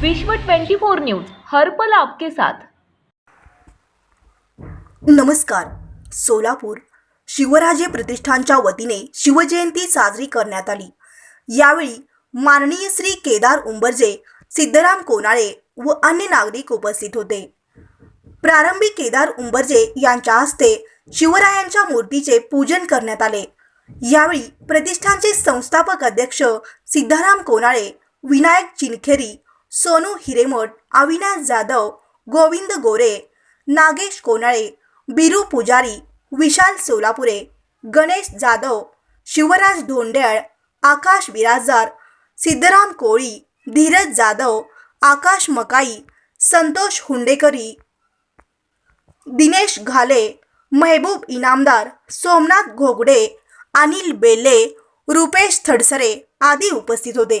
विश्व 24 न्यूज हर्पल आपके साथ. नमस्कार. सोलापूर शिवराजे प्रतिष्ठानच्या वतीने शिवजयंती साजरी करण्यात आली. यावेळी माननीय श्री केदार उंबरजे सिद्धराम कोनाळे व अन्य नागरिक उपस्थित होते. प्रारंभी केदार उंबरजे यांच्या हस्ते शिवरायांच्या मूर्तीचे पूजन करण्यात आले. यावेळी प्रतिष्ठानचे संस्थापक अध्यक्ष सिद्धाराम कोनाळे विनायक चिनखेरी सोनू हिरेमठ अविनाश जाधव गोविंद गोरे नागेश कोनाळे बिरू पुजारी विशाल सोलापुरे गणेश जाधव शिवराज धोंड्याळ आकाश बिराजदार सिद्धराम कोळी धीरज जाधव आकाश मकाई संतोष हुंडेकरी दिनेश घाले महबूब इनामदार सोमनाथ घोगडे अनिल बेले रुपेश थडसरे आदी उपस्थित होते.